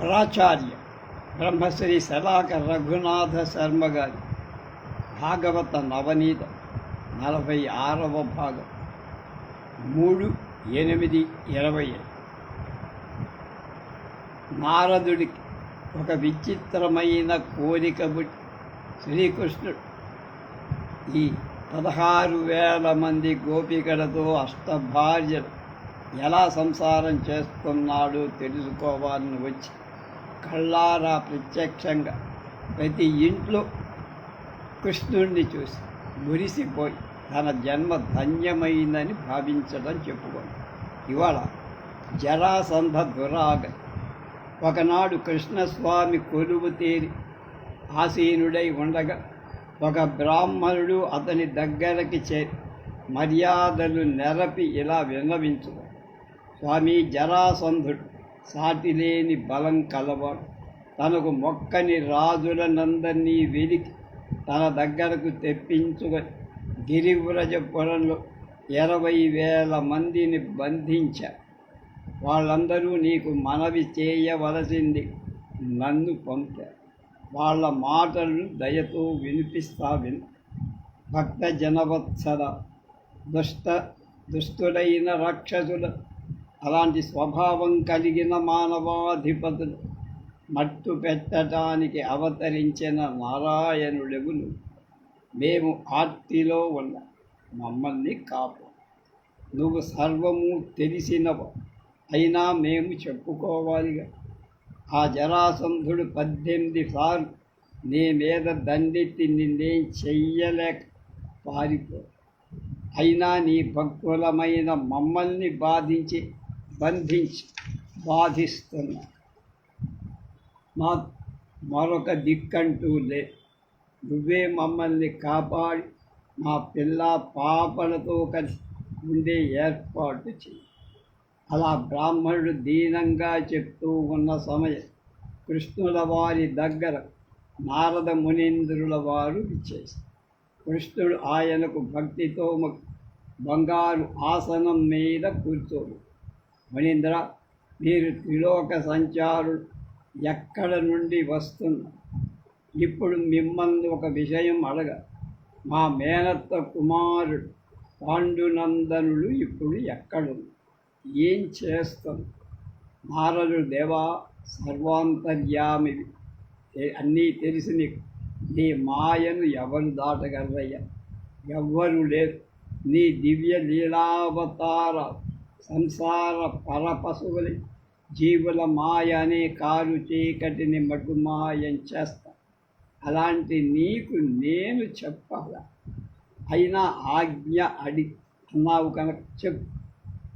ప్రాచార్య బ్రహ్మశ్రీ శలాక రఘునాథ శర్మ గారి భాగవత నవనీత నలభై ఆరవ భాగం మూడు ఎనిమిది ఇరవై నారదుడికి ఒక విచిత్రమైన కోరిక బుట్టి శ్రీకృష్ణుడు ఈ పదహారు వేల మంది గోపికలతో అష్టభార్యలు ఎలా సంసారం చేస్తున్నాడో తెలుసుకోవాలని వచ్చి కళ్ళారా ప్రత్యక్షంగా ప్రతి ఇంట్లో కృష్ణుడిని చూసి మురిసిపోయి తన జన్మ ధన్యమైందని భావించడం చెప్పుకోండి ఇవాళ జరాసంధ దురాగ. ఒకనాడు కృష్ణస్వామి కొలువు తేరి ఆసీనుడై ఉండగా ఒక బ్రాహ్మణుడు అతని దగ్గరకి చేరి మర్యాదలు నెరపి ఇలా విన్నవించు స్వామి జరాసంధుడు సాటిలేని బలం కలవాడు. తనకు మొక్కని రాజులనందరినీ వెలికి తన దగ్గరకు తెప్పించుకొని గిరివ్రజపురంలో ఇరవై వేల మందిని బంధించారు వాళ్ళందరూ నీకు మనవి చేయవలసింది నన్ను పంపారు. వాళ్ళ మాటలను దయతో వినిపిస్తా విను. భక్త జనవత్సర దుష్ట దుష్టులైన రాక్షసుల అలాంటి స్వభావం కలిగిన మానవాధిపతులు మట్టు పెట్టడానికి అవతరించిన నారాయణుడెవులు మేము ఆర్తిలో ఉన్న మమ్మల్ని కాపు. నువ్వు సర్వము తెలిసినవ? అయినా మేము చెప్పుకోవాలిగా. ఆ జరాసంధుడు పద్దెనిమిది సార్లు నీ మీద దండెత్తి నిన్నేం చెయ్యలేక పారిపో. అయినా నీ భక్తులమైన మమ్మల్ని బాధించి బంధించి బాధిస్తున్నా మా మరొక దిక్కంటూ లే. నువ్వే మమ్మల్ని కాపాడి మా పిల్ల పాపలతో కలిసి ఉండే ఏర్పాటు చేయి అలా బ్రాహ్మణుడు దీనంగా చెప్తూ ఉన్న సమయం కృష్ణుల వారి దగ్గర నారద మునీంద్రుల వారు విచ్చేసి కృష్ణుడు ఆయనకు భక్తితో బంగారు ఆసనం మీద కూర్చోడు. మణీంద్ర మీరు త్రిలోక సంచారు ఎక్కడ నుండి వస్తున్నా? ఇప్పుడు మిమ్మల్ని ఒక విషయం అడగ. మా మేనత్త కుమారుడు పాండునందనుడు ఇప్పుడు ఎక్కడుంది? ఏం చేస్తాం? నారదుడు దేవా సర్వాంతర్యామివి అన్నీ తెలిసి నీకు. నీ మాయను ఎవరు దాటగలరయ్యా? ఎవ్వరు లేరు. నీ దివ్య లీలావతారాలు. సంసార పరపశువులి జీవుల మాయ అనే కారు చీకటిని మటుమాయం చేస్తా. అలాంటి నీకు నేను చెప్పాలా? అయినా ఆజ్ఞ అడి అన్నావు కనుక చెప్పు.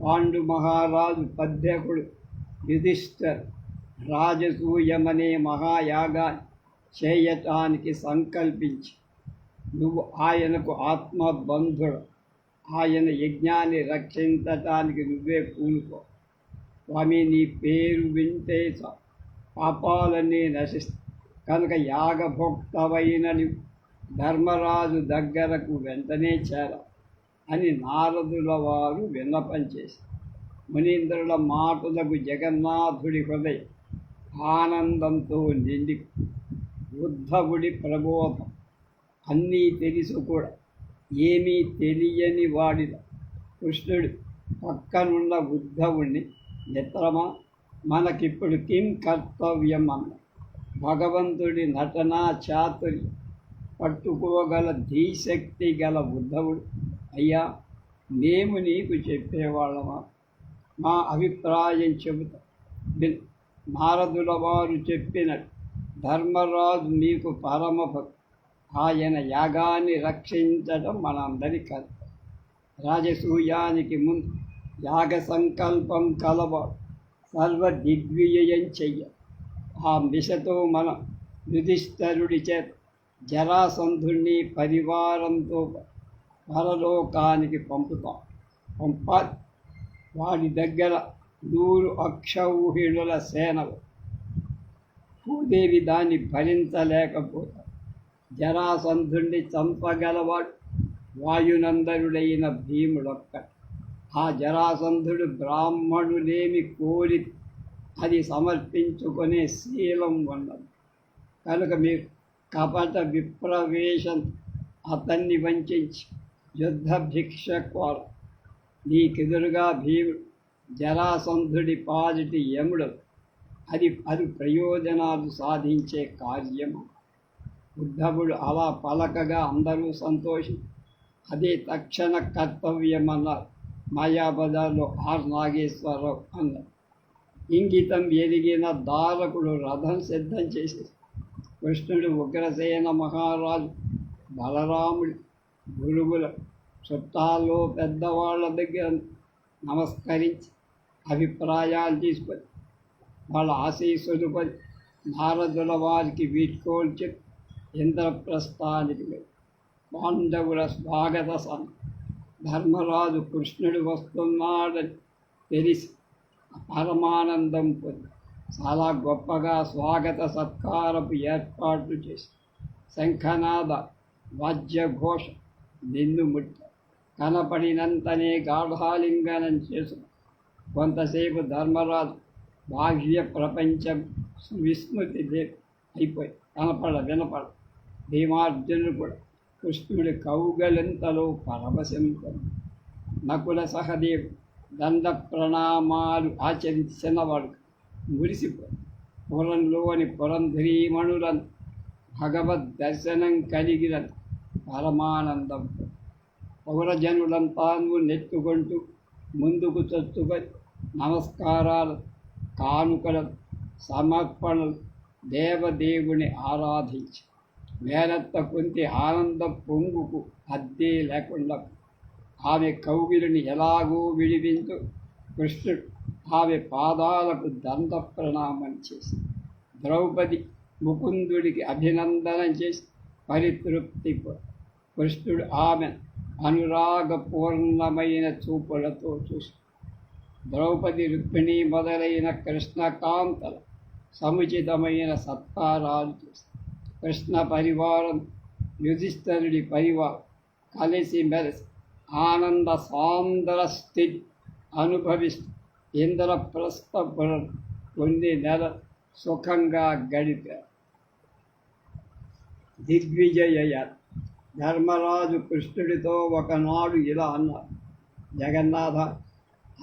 పాండు మహారాజు పద్యకుడు యుధిష్ఠర్ రాజసూయమనే మహాయాగాన్ని చేయటానికి సంకల్పించి నువ్వు ఆయనకు ఆత్మబంధుడు ఆయన యజ్ఞాన్ని రక్షించటానికి నువ్వే పూనుకో. స్వామి నీ పేరు వింటే పాపాలన్నీ నశిస్తాయి కనుక యాగభోక్తవైన ధర్మరాజు దగ్గరకు వెంటనే చేర అని నారదుల వారు విన్నపం చేసి మునీంద్రుల మాటలకు జగన్నాథుడి హృదయం ఆనందంతో నిండి ఉద్ధవుడి ప్రబోధం అన్నీ తెలుసు కూడా. ఏమీ తెలియని వాడిలో కృష్ణుడు పక్కనున్న ఉద్ధవుణ్ణి మిత్రమా మనకిప్పుడు కిం కర్తవ్యం అన్న భగవంతుడి నటనా చాతురి పట్టుకోగల ధీశక్తి గల ఉద్ధవుడు. అయ్యా మేము నీకు చెప్పేవాళ్ళమా? మా అభిప్రాయం చెబుతా. నారదుల వారు చెప్పిన ధర్మరాజు మీకు పరమ భక్తి ఆయన యాగాన్ని రక్షించడం మనందరి కర్తవ్యం రాజసూయానికి ముందు యాగ సంకల్పం కలవ సర్వ దిగ్విజయం చెయ్య ఆ మిషతో మనం యుధిష్ఠరుడి చేత జరాసంధుణ్ణి పరివారంతో పరలోకానికి పంపుతాం. పంపాలి వాడి దగ్గర నూరు అక్షౌహిణుల సేనలు. భూదేవి దాన్ని భరించలేకపోతాం. జరాసంధుణ్ణి చంపగలవాడు వాయునందరుడైన భీముడొక్క ఆ జరాసంధుడు బ్రాహ్మణులేమి కోరి అది సమర్పించుకునే శీలం ఉన్నది. కనుక మీ కపట విప్రవేశం అతన్ని వంచించి యుద్ధ భిక్ష కోర నీకెదురుగా భీముడు జరాసంధుడి పాజిటి యముడు. అది అది ప్రయోజనాలు సాధించే కార్యము. ఉద్ధవుడు అలా పలకగా అందరూ సంతోషి అదే తక్షణ కర్తవ్యమన్నారు. మాయాబజార్లో ఆర్ నాగేశ్వరరావు అన్నారు. ఇంగితం ఎరిగిన దారకుడు రథం సిద్ధం చేసి కృష్ణుడు ఉగ్రసేన మహారాజు బలరాముడు గురువుల చుట్టాల్లో పెద్దవాళ్ళ దగ్గర నమస్కరించి అభిప్రాయాలు తీసుకొని వాళ్ళ ఆశీస్సులు పడి నారదుల వారికి వీడ్కోలు చెప్పి ఇంద్రప్రస్థానికి పాండవుల స్వాగత సమ. ధర్మరాజు కృష్ణుడు వస్తున్నాడని తెలిసి పరమానందం పొంది చాలా గొప్పగా స్వాగత సత్కారపు ఏర్పాట్లు చేసి శంఖనాద వాద్యఘోష నిన్ను ముట్ట కనపడినంతనే గాఢాలింగనం చేసుకు కొంతసేపు ధర్మరాజు బాహ్య ప్రపంచం విస్మృతి అయిపోయి కనపడ వినపడ భీమార్జునుడు కూడా కృష్ణుడి కౌగలింతలో పరవశింపం నకుల సహదేవ్ దండ ప్రణామాలు ఆచరించినవాడు మురిసిపోయి పురంలోని పురంధ్రీమణులను భగవద్ దర్శనం కలిగిన పరమానందం. పౌరజనులంతాను నెత్తుకుంటూ ముందుకు చొచ్చుకొని నమస్కారాలు కానుకలు సమర్పణలు దేవదేవుని ఆరాధించి. మేనత్త కొంతి ఆనంద పొంగుకు అద్దే లేకుండా ఆమె కౌగిలిని ఎలాగో విడిపించు కృష్ణుడు ఆమె పాదాలకు దంత ప్రణామం చేసి ద్రౌపది ముకుందుడికి అభినందనం చేసి పరితృప్తి కృష్ణుడు ఆమె అనురాగపూర్ణమైన చూపులతో చూసి ద్రౌపది రుక్మిణి మొదలైన కృష్ణకాంతల సముచితమైన సత్కారాలు చేసి కృష్ణ పరివారం యుధిష్ఠరుడి పరివ కలిసి మెలిసి ఆనంద సాంద్ర స్థితి అనుభవిస్తూ ఇంద్రప్రస్థపురం కొన్ని నెల సుఖంగా గడిపారు దిగ్విజయ ధర్మరాజు కృష్ణుడితో ఒకనాడు ఇలా అన్నారు జగన్నాథ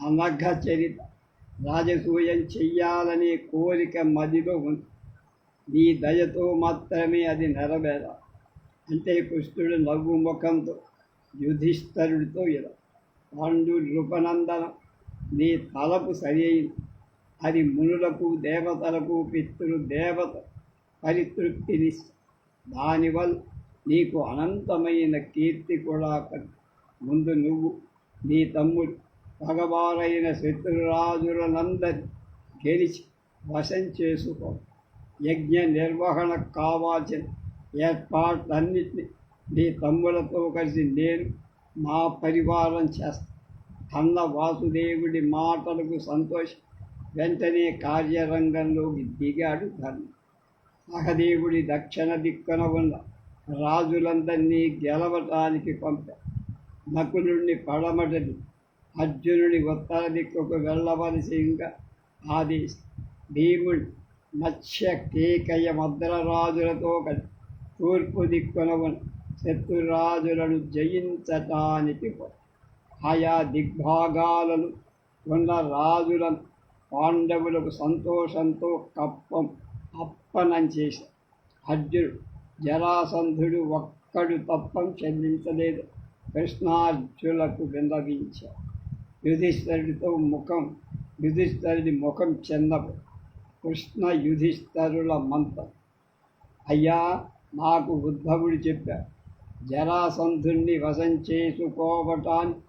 అనఘ చరిత రాజసూయం చెయ్యాలనే కోరిక మదిలో ఉంది నీ దయతో మాత్రమే అది నెరవేర. అంటే కృష్ణుడు నవ్వు ముఖంతో యుధిష్ఠరుడితో ఇలా. పాండు నృపనందన నీ తలపు సరి అయింది అది మునులకు దేవతలకు పితృ దేవత పరితృప్తిని దానివల్ల నీకు అనంతమైన కీర్తి కూడా ముందు నువ్వు నీ తమ్ముడు పగవారైన శత్రురాజులనందరి గెలిచి వశం చేసుకో. యజ్ఞ నిర్వహణ కావాల్సిన ఏర్పాట్లన్నింటినీ నీ తమ్ములతో కలిసి నేను మా పరివారం చేస్తాను అన్న వాసుదేవుడి మాటలకు సంతోషం. వెంటనే కార్యరంగంలోకి దిగాడు ధర్మ. సహదేవుడి దక్షిణ దిక్కున ఉన్న రాజులందరినీ గెలవటానికి పంపారు నకులుణ్ణి పడమటని అర్జునుడి ఉత్తర దిక్కుకు వెళ్ళవలసిందిగా ఆదేశం భీముడు మత్స్య కేకయ మద్రరాజులతో తూర్పు దిక్కునవన్ శత్రురాజులను జయించటానికి ఆయా దిగ్భాగాలను ఉన్న రాజులను పాండవులకు సంతోషంతో కప్పం అప్పనం చేశారు అర్జునుడు జరాసంధుడు ఒక్కడు తప్పం చెల్లించలేదు కృష్ణార్జులకు విన్నవించారు యుధిష్ఠరుడితో ముఖం యుధిష్ఠరుడి ముఖం చెందబడు కృష్ణ యుధిష్ఠరుల మంత అయ్యా నాకు ఉద్ధవుడు చెప్పారు జరాసంధుణ్ణి వశం చేసుకోవటానికి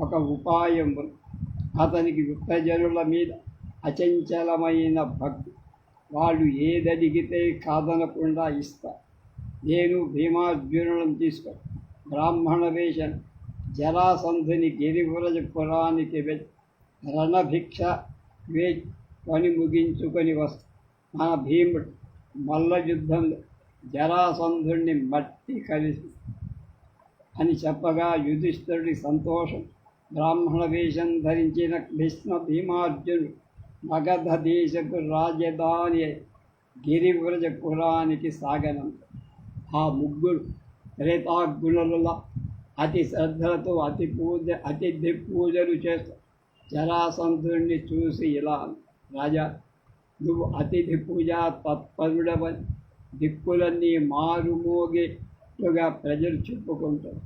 ఒక ఉపాయం అతనికి విప్రజనుల మీద అచంచలమైన భక్తి. వాళ్ళు ఏదడిగితే కాదనకుండా ఇస్తా నేను భీమార్జునులను తీసుకో బ్రాహ్మణ వేషం. జరాసంధుని గిరివ్రజపురానికి వెళ్ళి రణభిక్ష వే పని ముగించుకొని వస్త. మన భీముడు మల్ల యుద్ధంలో జరాసంధుణ్ణి మట్టి కలిసి అని చెప్పగా యుధిష్ఠుడి సంతోషం. బ్రాహ్మణ వేషం ధరించిన కృష్ణ భీమార్జునుడు మగధ దేశపు రాజధాని గిరివ్రజ కులానికి సాగనం. ఆ ముగ్గురు త్రేతాగ్గుణుల అతి శ్రద్ధలతో అతి పూజ అతిథి పూజలు చేస్తూ జరాసంధుణ్ణి చూసి ఇలా అంది, రాజా నువ్వు అతిథి పూజా తత్పరుడవని దిక్కులన్నీ మారుమోగేట్టుగా ప్రజలు చెప్పుకుంటారు.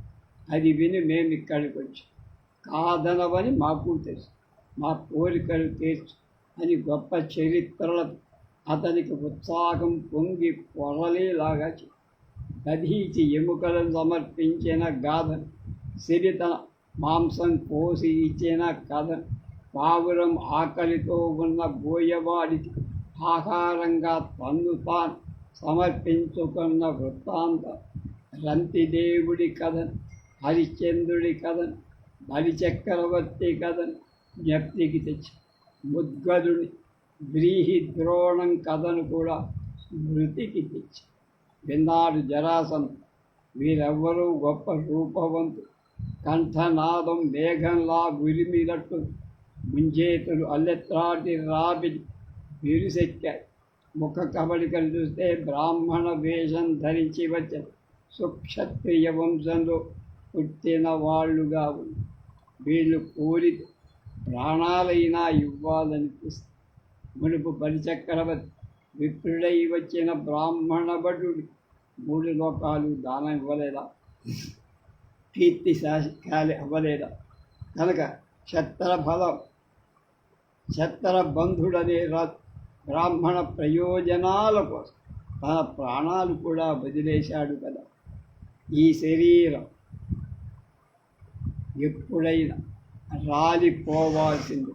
అది విని మేము ఇక్కడికి వచ్చాం. కాదనవని మాకు తెలుసు. మా కోరికలు తీర్చు అని గొప్ప చరిత్రలతో అతనికి ఉత్సాహం పొంగి పొరలేలాగా దధీచి ఎముకలను సమర్పించిన గాథను సిరిత మాంసం కోసి ఇచ్చిన కథను పావురం ఆకలితో ఉన్న బోయవాడికి ఆహారంగా తన్ను తాను సమర్పించుకున్న వృత్తాంత. రంతిదేవుడి కథను హరిశ్చంద్రుడి కథను బలిచక్రవర్తి కథను జ్ఞప్తికి తెచ్చి ముద్గదుడి వ్రీహి ద్రోణం కథను కూడా స్మృతికి తెచ్చి విన్నాడు జరాసం. వీరెవ్వరూ గొప్ప రూపవంతు కంఠనాదం మేఘంలా ఉరిమినట్టు ముంజేతులు అల్లెత్రాటి రాబి విరుసెక్కాయి ముఖ కబలికలు చూస్తే బ్రాహ్మణ వేషం ధరించి వచ్చారు సుక్షత్రియ వంశంలో పుట్టిన వాళ్ళుగా ఉంది వీళ్ళు కోరి ప్రాణాలైనా ఇవ్వాలనిపిస్తుంది. మునుపు బలిచక్రవర్తి విప్రుడై వచ్చిన బ్రాహ్మణ భటుడు మూడు లోకాలు దానం ఇవ్వలేదా? కీర్తి శాసకాలు అవ్వలేదా? కనుక క్షత్ర ఫలం క్షత్ర బంధుడనే రా- బ్రాహ్మణ ప్రయోజనాల కోసం తన ప్రాణాలు కూడా వదిలేశాడు కదా. ఈ శరీరం ఎప్పుడైనా రాలిపోవాల్సింది.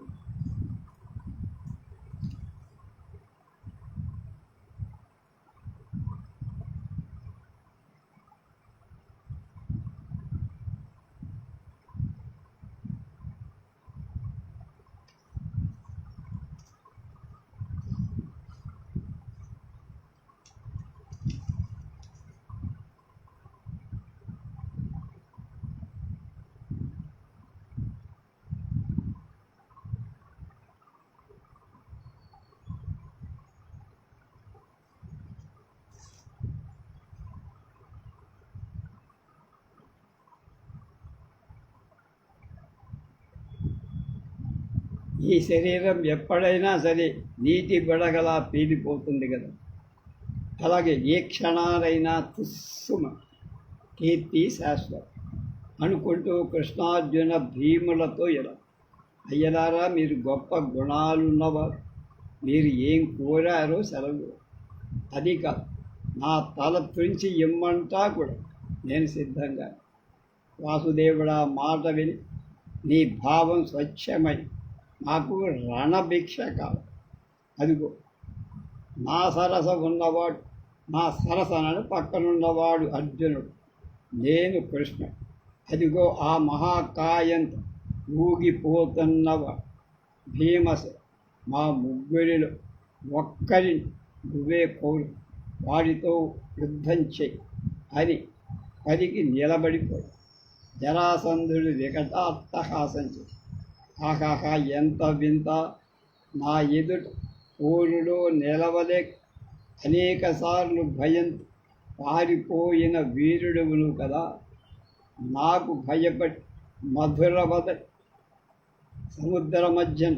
ఈ శరీరం ఎప్పుడైనా సరే నీటి బడగలా పీలిపోతుంది కదా. అలాగే ఏ క్షణాలైనా తుస్సుమ కీర్తి శాశ్వతం అనుకుంటూ కృష్ణార్జున భీములతో ఇలా అయ్యలారా మీరు గొప్ప గుణాలున్నవారు మీరు ఏం కోరారో సెలవు. అది కాదు నా తల తుంచి ఇమ్మంటా కూడా నేను సిద్ధంగా. వాసుదేవుడా మాట విని నీ భావం స్వచ్ఛమై నాకు రణభిక్ష కావాలి. అదిగో నా సరస ఉన్నవాడు నా సరసనను పక్కనున్నవాడు అర్జునుడు నేను కృష్ణ అదిగో ఆ మహాకాయంతో ఊగిపోతున్నవాడు భీమస మా ముగ్గురిలో ఒక్కరిని నువ్వే కోరు వాడితో యుద్ధం చెయ్యి అని పరికి నిలబడిపోయి జరాసంధుడు వికటాత్తహాసం చేసి ఆహాహా ఎంత వింత! నా ఎదుట పూరుడు నిలవలే అనేకసార్లు భయం పారిపోయిన వీరుడు కదా! నాకు భయపడి మధుర వద సముద్ర మధ్యన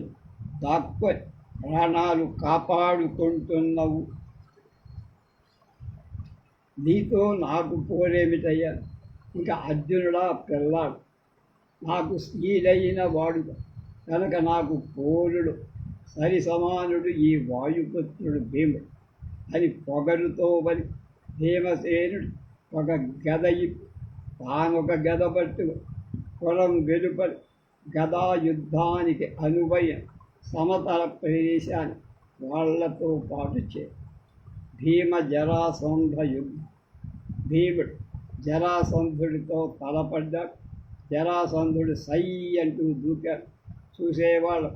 దాక్కొని ప్రాణాలు కాపాడుకుంటున్నావు. నీతో నాకు పోరేమిటయ్యా? ఇంకా అర్జునుడా పిల్లాడు నాకు స్త్రీలైన వాడుగా కనుక నాకు పోలుడు సరి సమానుడు ఈ వాయుపుత్రుడు భీముడు. అని పొగరుతో మరి భీమసేనుడు ఒక గద తానొక గద పట్టు పొలం వెలుపలి గదా యుద్ధానికి అనువైన సమతల ప్రదేశాన్ని వాళ్ళతో పాటు చే. భీమ జరాసంధ యుద్ధం భీముడు జరాసంధుడితో తలపడ్డాడు జరాసంధుడు సై అంటూ దూకాడు. చూసేవాళ్ళు.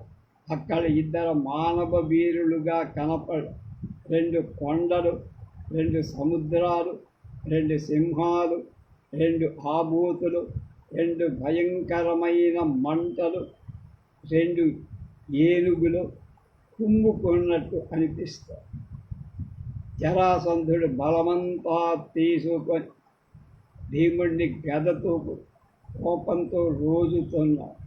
అక్కడ ఇద్దరు మానవ వీరులుగా కనపడు రెండు కొండలు రెండు సముద్రాలు రెండు సింహాలు రెండు ఆభూతులు రెండు భయంకరమైన మంటలు రెండు ఏనుగులు కుమ్ముకున్నట్టు అనిపిస్తాయి. జరాసంధుడు బలమంతా తీసుకొని భీముడిని గదతో కోపంతో రోజుతున్నాడు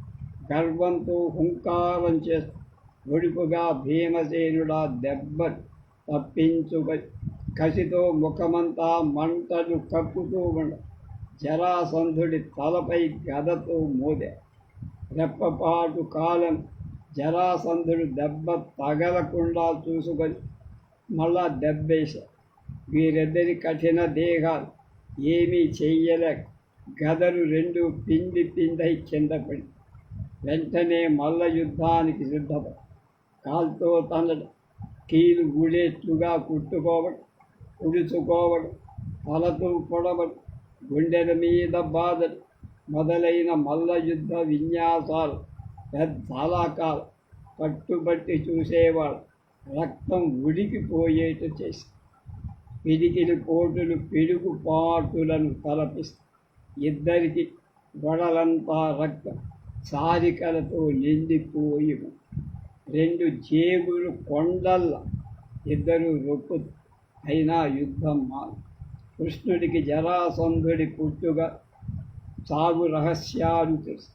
గర్వంతో హుంకారం చేస్తూ ఒడిపుగా భీమసేనుడా దెబ్బ తప్పించు కసితో ముఖమంతా మంటలు కప్పుతూ ఉండ జరాసంధుడి తలపై గదతో మోదే. రెప్పపాటు కాలం జరాసంధుడు దెబ్బ తగలకుండా చూసుకొని మళ్ళా దెబ్బేశారు వీరిద్దరి కఠిన దేహాలు ఏమీ చెయ్యలేక గదలు రెండు పిండి పిండై కింద పడి వెంటనే మల్ల యుద్ధానికి సిద్ధపడి. కాల్తో తన కీలు గుడేట్లుగా కుట్టుకోవడం ఉడుచుకోవడం తలతో పొడవడం గుండెల మీద బాధలు. మొదలైన మల్ల యుద్ధ విన్యాసాలు. పెద్దలాకాలు పట్టుబట్టి చూసేవాడు. రక్తం ఉడికిపోయేట చేసి. పిడికిలి పిడుగు పాటులను తలపిస్తాయి ఇద్దరికి గొడలంతా రక్తం. చారికలతో నిండిపోయి రెండు జేబులు కొండల్ల ఇద్దరు రొప్పు అయినా యుద్ధం మా కృష్ణుడికి జరాసంధుడి పుట్టుగా సాగు రహస్యాలు తెలుసు.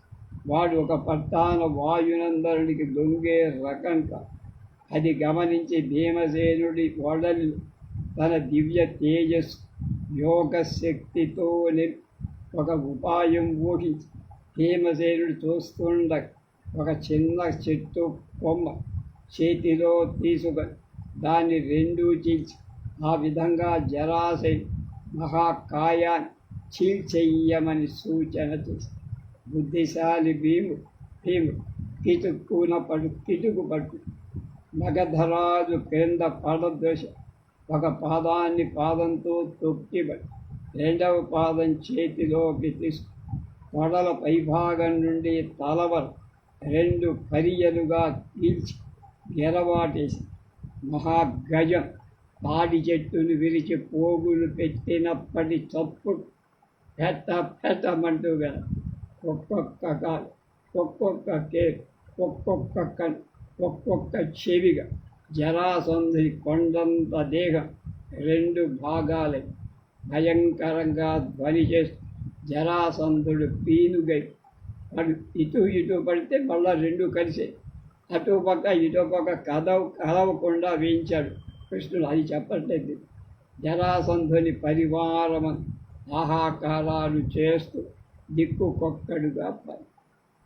వాడు ఒక పట్టాన వాయునందరునికి దొంగే రకంట అది గమనించి భీమసేనుడి వడలు తన దివ్య తేజస్సు యోగశక్తితో ఒక ఉపాయం ఊహించి భీమసేనుడు చూస్తుండ ఒక చిన్న చెట్టు కొమ్మ చేతిలో తీసుకొని దాన్ని రెండూ చీల్చి ఆ విధంగా జరాశయం మహాకాయాన్ని చీల్చెయ్యమని సూచన చేసి బుద్ధిశాలి భీము భీము కిటుక్కున పడు కిటుకు పట్టు మగధరాజు క్రింద పడదోష ఒక పాదాన్ని పాదంతో తొక్కిబడి రెండవ పాదం చేతిలోకి తీసుకు తొడల పైభాగం నుండి తలవర్ రెండు పరియలుగా తీల్చి గెలవాటేసి మహాగజం తాడి చెట్టును విరిచి పోగులు పెట్టినప్పటి చప్పు పెద్ద పెద్దమంటూ గల ఒక్కొక్క కాలు ఒక్కొక్క కేక్ ఒక్కొక్క కన్ ఒక్కొక్క చెవిగా. జరాసంధి కొండంత దేహం రెండు భాగాలై. భయంకరంగా ధ్వని చేస్తూ జరాసంధుడు పీనుగై పడు ఇటు ఇటు పడితే మళ్ళా రెండు కలిసే. అటు పక్క ఇటు పక్క కదవ కదవకుండా వేయించాడు కృష్ణుడు. అది చెప్పట్లేదు. జరాసంధుని పరివారమ ఆహాకారాలు చేస్తూ దిక్కుకొక్కడుగా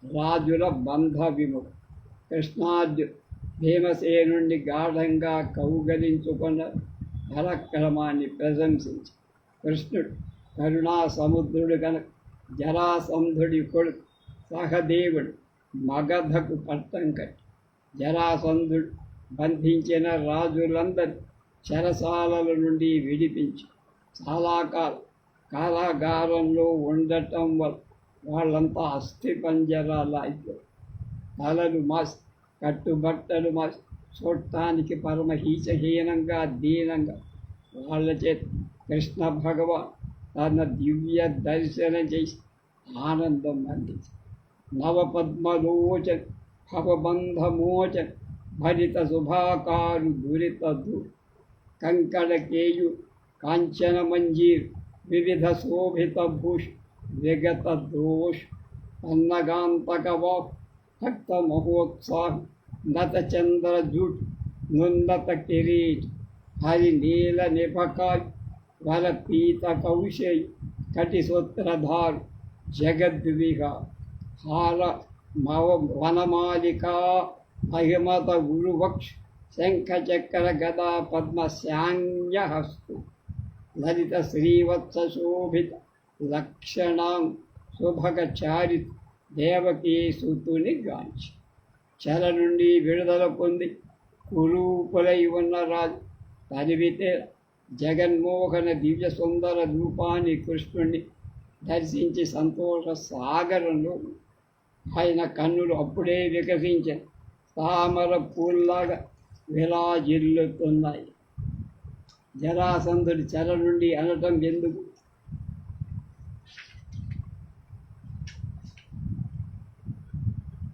రాజుల బంధ విముఖ కృష్ణార్జు భీమసేనుణ్ణి గాఢంగా కౌగలించుకున్న పరక్రమాన్ని ప్రశంసించి కృష్ణుడు కరుణా సముద్రుడు కనుక జరాసంధుడి కొడుకు సహదేవుడు మగధకు పట్టం కట్టి. జరాసంధుడు బంధించిన రాజులందరి చెరసాలల నుండి విడిపించి చాలా కాలం కారాగారంలో ఉండటం వల్ల వాళ్ళంతా అస్థిపంజరాల అయిపోయారు. తలలు మాసి కట్టుబట్టలు మాసి చూడటానికి పరమహీచహీనంగా దీనంగా వాళ్ళ చేత కృష్ణ భగవాన్ తన దివ్య దర్శనం చేసి ఆనందం అందించి నవపద్మలోచన్ భవబంధమోచన్ భరిత శుభాకారు దురిత దూర్ కంకణకేయు కాంచన మంజీర్ వివిధ శోభిత భూష్ విగత దోష్ అన్నగాంతకవా భక్త మహోత్సాహం నత చంద్ర జుట్ నున్నత కిరీట్ హరి నీల నిపకాయ్ వర పీత కౌశై కటి సూత్రధార్ జగద్విహ హార మవ వనమాలికా మహిమత గురువక్ష శంఖచక్ర గదా పద్మ శాంగ్యహస్తు లలిత శ్రీవత్స శోభిత లక్షణాం శుభగ చారిత దేవకీ సుతుని గాంచి చెర నుండి విడుదల పొంది కురూపులై ఉన్న రాజు తరివితే జగన్మోహన దివ్య సుందర రూపాన్ని కృష్ణుణ్ణి దర్శించి సంతోష సాగరంలో ఆయన కన్నులు అప్పుడే వికసించిన తామర పూల్లాగా విలాజిల్లుతున్నాయి జరాసంధుడి చెర నుండి అనటం ఎందుకు?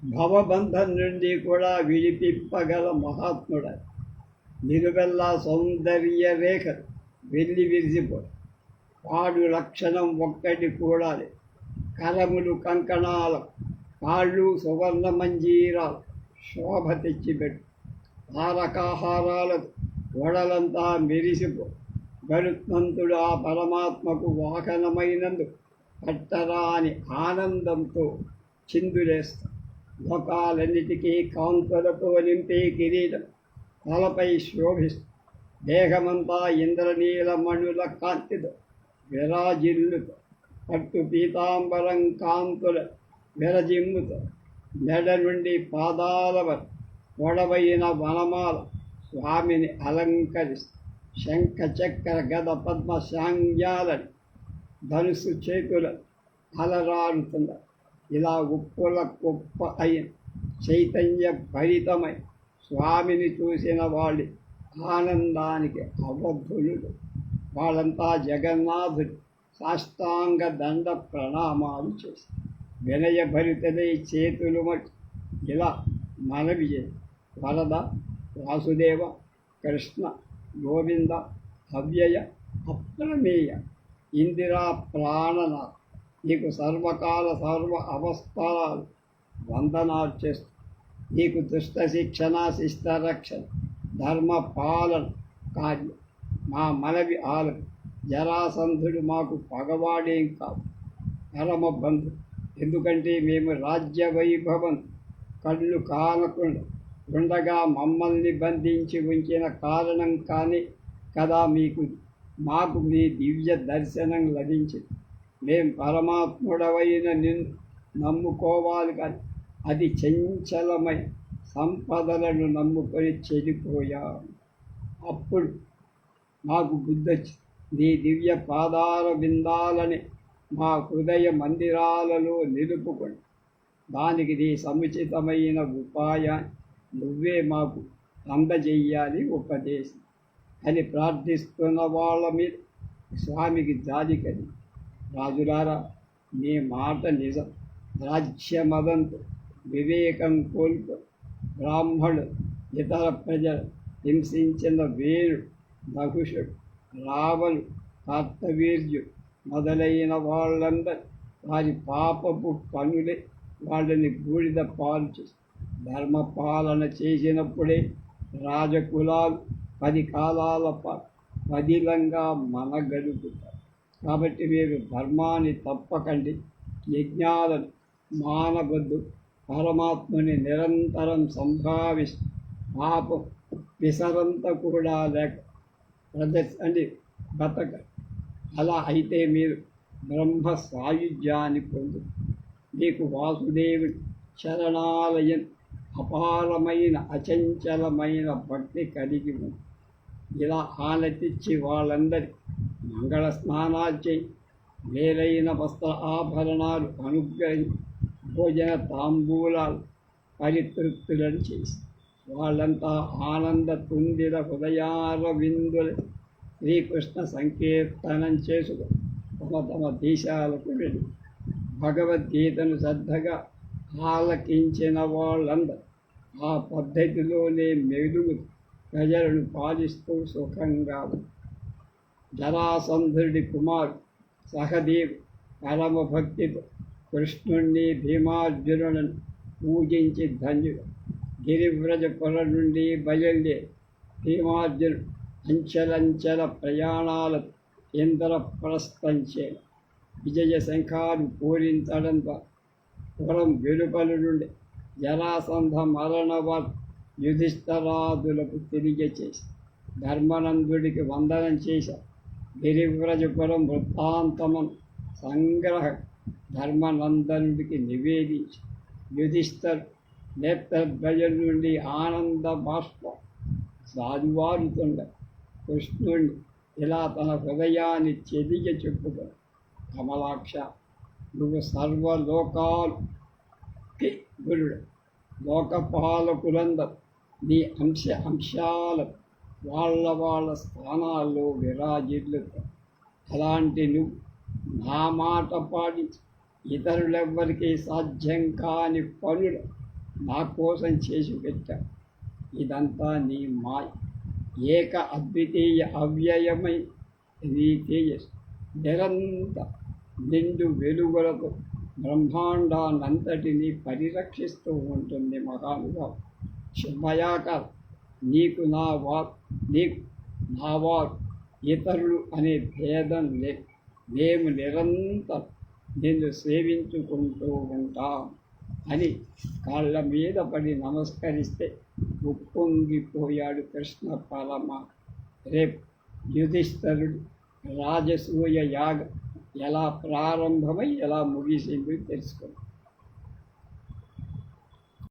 భవబంధం నుండి కూడా విడిపింపగల మహాత్ముడ. నిరువెల్లా సౌందర్య రేఖలు. వెళ్ళి విరిసిపో పాడు లక్షణం ఒక్కటి కూడాలి. కరములు కంకణాల కాళ్ళు సువర్ణ మంజీరాలు శోభ తెచ్చిపెట్టు. తారకాహారాలకు గొడలంతా మెరిసిపో. గరుత్మంతుడు ఆ పరమాత్మకు వాహనమైనందు పట్టరాని ఆనందంతో చిందులేస్తా లోకాలన్నిటికీ కాంతులతో నింపే కిరీటం తలపై శోభిస్తూ దేహమంతా ఇంద్రనీలమణుల కాంతితో విరాజిల్లుతో పట్టు పీతాంబరం కాంతుల విరజిమ్ముతో మెడ నుండి పాదాల వరకు పొడవైన వనమాల స్వామిని అలంకరిస్తూ శంఖ చక్ర గద పద్మ శాంగ్యాలని ధనుసు చేతుల అలరారుతున్న ఇలా ఉప్పుల కుప్ప అయిన చైతన్య భరితమై స్వామిని చూసిన వాళ్ళు ఆనందానికి అవధులు వాళ్ళంతా జగన్నాథుడు. సాష్టాంగ దండ ప్రణామాలు చేసి వినయభరితలై చేతులు మట్టి ఇలా మనవి చేసి వరద వాసుదేవ కృష్ణ గోవింద అవ్యయ అప్రమేయ ఇందిరా ప్రాణనాథ్. నీకు సర్వకాల సర్వ అవస్థాలు వందనాలు చేస్తూ నీకు దుష్ట శిక్షణ శిష్ట ధర్మపాలన ధర్మ పాలన కార్యం. మా మనవి ఆలు జరాసంధుడు మాకు పగవాడేం కాదు పరమ బంధు. ఎందుకంటే మేము రాజ్య వైభవం కళ్ళు కానకుండా ఉండగా మమ్మల్ని బంధించి ఉంచిన కారణం కానీ కదా మీకు. మాకు మీ దివ్య దర్శనం లభించింది. మేం పరమాత్ముడవైన నిన్ను నమ్ముకోవాలి కానీ అది చంచలమై సంపదలను నమ్ముకొని చెడిపోయా. అప్పుడు మాకు బుద్ధి నీ దివ్య పాదాల విందాలని మా హృదయ మందిరాలలో నిలుపుకొని దానికి నీ సముచితమైన ఉపాయా నువ్వే మాకు అందజేయాలి ఉపదేశం అని ప్రార్థిస్తున్న వాళ్ళ మీద స్వామికి జాలి కలి రాజులారా నీ మాట నిజం. రాజ్యమదంతో వివేకం కోల్పో బ్రాహ్మణుడు ఇతర ప్రజలు హింసించిన వీరుడు నహుషుడు రావణు కర్తవీర్యుడు మొదలైన వాళ్ళందరూ వారి పాపపు పనులే వాళ్ళని బూడిద పాలు చేసి ధర్మపాలన చేసినప్పుడే రాజకులాలు పది కాలాల పాటు పదిలంగా మనగలుగుతారు కాబట్టి మీరు ధర్మాన్ని తప్పకండి. యజ్ఞాలను మానవద్దు. పరమాత్మని నిరంతరం సంభావి పాప విసరంత కూడా లేక ప్రదర్శని బతక అలా అయితే మీరు బ్రహ్మ సాయుధ్యాన్ని పొందు. మీకు వాసుదేవి శరణాలయం అపారమైన అచంచలమైన భక్తి కలిగి ఉంది ఇలా ఆనతిచ్చి వాళ్ళందరి మంగళ స్నానాలు చేయి. మేలైన వస్త్ర ఆభరణాలు అనుగ్రహించి భోజన తాంబూలాలు పరితృప్తులను చేసి వాళ్ళంతా ఆనంద తుందిర హృదయార విందులు శ్రీకృష్ణ సంకీర్తనం చేసుకు తమ తమ దేశాలకు వెళ్ళి. భగవద్గీతను శ్రద్ధగా ఆలకించిన వాళ్ళందరూ ఆ పద్ధతిలోనే మెలుగు ప్రజలను పాలిస్తూ సుఖంగా జరాసంధుడి కుమారు సహదేవ్ పరమ భక్తితో కృష్ణుణ్ణి భీమార్జునులను పూజించి ధన్యుడు గిరివ్రజపుర నుండి బయలుదేరి భీమార్జునుడు అంచెలంచెల ప్రయాణాలకు ఇంద్రప్రస్థంచే విజయ శంఖాలు పూరించడంతో పురం వెలుపల నుండి జరాసంధ మరణవ యుధిష్ఠరాదులకు తిరిగి చేసి ధర్మనందుడికి వందనం చేశారు. గిరివ్రజపురం వృత్తాంతమం సంగ్రహ ధర్మనందనుడికి నివేదించి యుధిష్ఠర్ నేత్రద్వయం నుండి ఆనంద బాష్ప సాధువారుతుండ కృష్ణుణ్ణి ఇలా తన హృదయాన్ని చెదిగ చెప్పుకో కమలాక్ష నువ్వు సర్వలోకాలకి గురుడు. లోకపాలకులంద నీ అంశ అంశాల వాళ్ళ వాళ్ళ స్థానాల్లో విరాజిల్లుతారు అలాంటి నువ్వు నా మాట పాటించి. ఇతరులెవ్వరికీ సాధ్యం కాని పనులు నా కోసం చేసి పెట్టావు ఇదంతా నీ మాయ. ఏక అద్వితీయ అవ్యయమై నీ తేజస్ నిరంత నిండు వెలుగులతో బ్రహ్మాండానంతటిని పరిరక్షిస్తూ ఉంటుంది మహానుభావం. శుభయాకార నీకు నా వారు నీకు నా వారు. ఇతరులు అనే భేదం లే మేము నిరంతరం నిన్ను సేవించుకుంటూ ఉంటాం అని కాళ్ళ మీద పడి నమస్కరిస్తే ఉప్పొంగిపోయాడు కృష్ణ పరమ రేపు యుధిష్ఠరుడు రాజసూయ యాగ ఎలా ప్రారంభమై ఎలా ముగిసిందో తెలుసుకుందాం